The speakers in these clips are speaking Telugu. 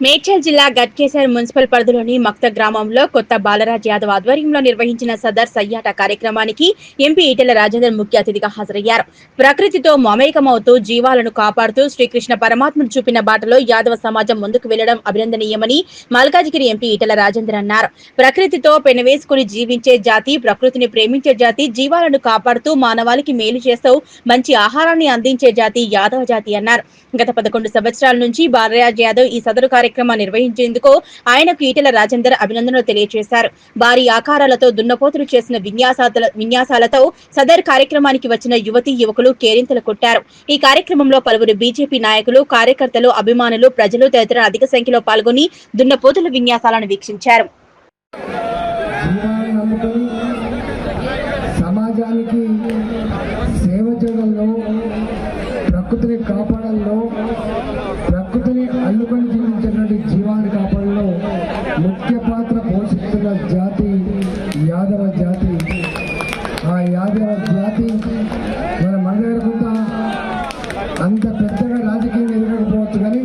మేడ్చల్ జిల్లా గట్కేసర్ మున్సిపల్ పరిధిలోని మక్త గ్రామంలో కొత్త బాలరాజ్ యాదవ్ ఆధ్వర్యంలో నిర్వహించిన సదర్ సయ్యాట కార్యక్రమానికి ఎంపీ ఈటెల రాజేందర్ ముఖ్య అతిథిగా హాజరయ్యారు. ప్రకృతితో మమేకమవుతూ జీవాలను కాపాడుతూ శ్రీకృష్ణ పరమాత్మను చూపిన బాటలో యాదవ సమాజం ముందుకు వెళ్ళడం అభినందనీయమని మల్కాజిగిరి ఎంపీ ఈటెల రాజేందర్ అన్నారు. ప్రకృతితో పెనవేసుకుని జీవించే జాతి ప్రకృతిని ప్రేమించే జాతి జీవాలను కాపాడుతూ మానవాళికి మేలు చేస్తూ మంచి ఆహారాన్ని అందించే జాతి యాదవ జాతి అన్నారు. గత పదకొండు సంవత్సరాల నుంచి బాలరాజ్ యాదవ్ ఈ సదరు కార్యక్రమం నిర్వహించేందుకు ఆయనకు ఈటెల రాజేందర్ అభినందనలు తెలియజేశారు. భారీ ఆకారాలతో దున్నపోతులు చేసిన విన్యాసాల విన్యాసాలతో సదర్ కార్యక్రమానికి వచ్చిన యువతి యువకులు కేరింతలు కొట్టారు. ఈ కార్యక్రమంలో పలువురు బీజేపీ నాయకులు కార్యకర్తలు అభిమానులు ప్రజలు తదితరులు అధిక సంఖ్యలో పాల్గొని దున్నపోతుల విన్యాసాలను వీక్షించారు జీవాన్ని నమ్ముకొని సమాజానికి సేవ చేయడంలో ప్రకృతిని కాపాడంలో ప్రకృతిని అల్లుకొని జీవించినటువంటి జీవాన్ని కాపాడంలో ముఖ్య పాత్ర పోషిస్తున్న జాతి యాదవ జాతి ఆ యాదవ జాతి మన మన దగ్గర కొంత అంత పెద్దగా రాజకీయం ఎదగకపోవచ్చు కానీ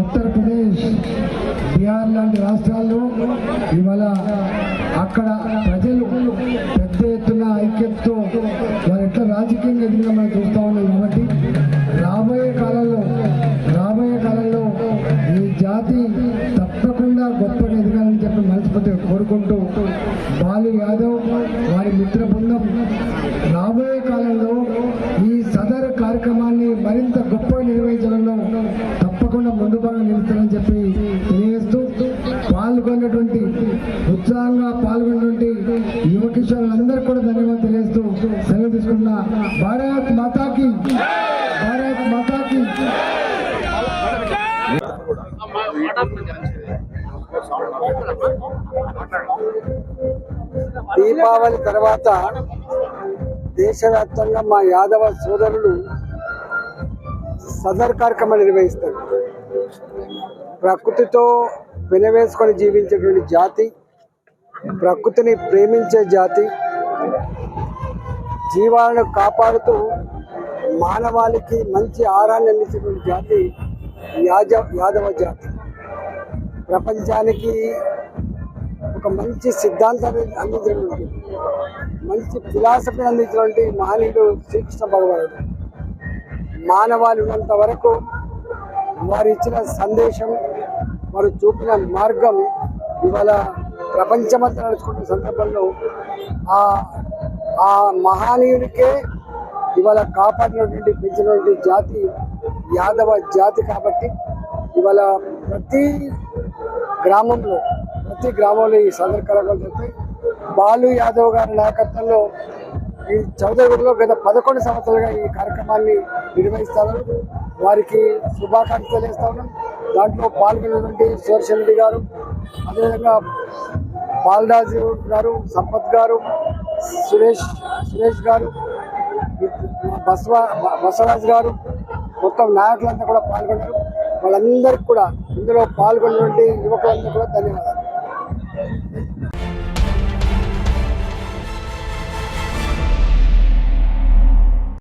ఉత్తరప్రదేశ్ బీహార్ లాంటి రాష్ట్రాల్లో ఇవాళ అక్కడ ప్రజలు పెద్ద ఎత్తున ఐక్యతతో వారు ఎట్లా రాజకీయంగా ఎదిగినా మనం చూస్తూ ఉన్నాం కాబట్టి రాబోయే కాలంలో రాబోయే కాలంలో ఈ జాతి తప్పకుండా గొప్పగా ఎదగాలని చెప్పి మనస్ఫూర్తిగా కోరుకుంటూ బాలు యాదవ్ వారి మిత్ర బృందం రాబోయే కాలంలో ఈ సదరు కార్యక్రమాలు మరింత గొప్ప నిర్వహించడంలో తప్పకుండా ముందు భాగం నిలుస్తారని చెప్పి తెలియజేస్తూ పాల్గొన్నటువంటి ఉత్సాహంగా పాల్గొన్నటువంటి యువ కిషోరులందరికీ కూడా ధన్యవాదాలు తెలియజేస్తూ సెలవు తీసుకున్న భారత్ మాతాకి భారత్ మాతాకి. దీపావళి తర్వాత దేశవ్యాప్తంగా మా యాదవ సోదరులు సదర్ కార్యక్రమాలు నిర్వహిస్తారు. ప్రకృతితో వెనవేసుకొని జీవించేటువంటి జాతి ప్రకృతిని ప్రేమించే జాతి జీవాలను కాపాడుతూ మానవాళికి మంచి ఆహారాన్ని అందించేటువంటి జాతి యాజ యాదవ జాతి. ప్రపంచానికి ఒక మంచి సిద్ధాంతాన్ని అందించినటువంటి మంచి ఫిలాసఫీని అందించినటువంటి మహనీయుడు శ్రీకృష్ణ భగవానుడు. మానవాళి ఉన్నంత వరకు వారు ఇచ్చిన సందేశం వారు చూపిన మార్గం ఇవాళ ప్రపంచమంతా నడుచుకుంటున్న సందర్భంలో ఆ ఆ మహానీయుడికే ఇవాళ కాపాడినటువంటి పెంచినటువంటి జాతి యాదవ జాతి కాబట్టి ఇవాళ ప్రతి గ్రామంలో ప్రతి గ్రామంలో ఈ సదర్ కళాకారులు జరుగుతాయి. బాలు యాదవ్ గారి నాయకత్వంలో ఈ చౌదరిగూడలో గత పదకొండు సంవత్సరాలుగా ఈ కార్యక్రమాన్ని నిర్వహిస్తారు వారికి శుభాకాంక్షలు తెలియజేస్తా ఉన్నాం దాంట్లో పాల్గొన్నటువంటి సుదర్శన్ రెడ్డి గారు అదేవిధంగా బాలరాజు గారు సంపత్ గారు సురేష్ సురేష్ గారు బసవ బసవరాజు గారు మొత్తం నాయకులంతా కూడా పాల్గొన్నారు. వాళ్ళందరికీ కూడా ఇందులో పాల్గొన్నటువంటి యువకులందరూ కూడా ధన్యవాదాలు.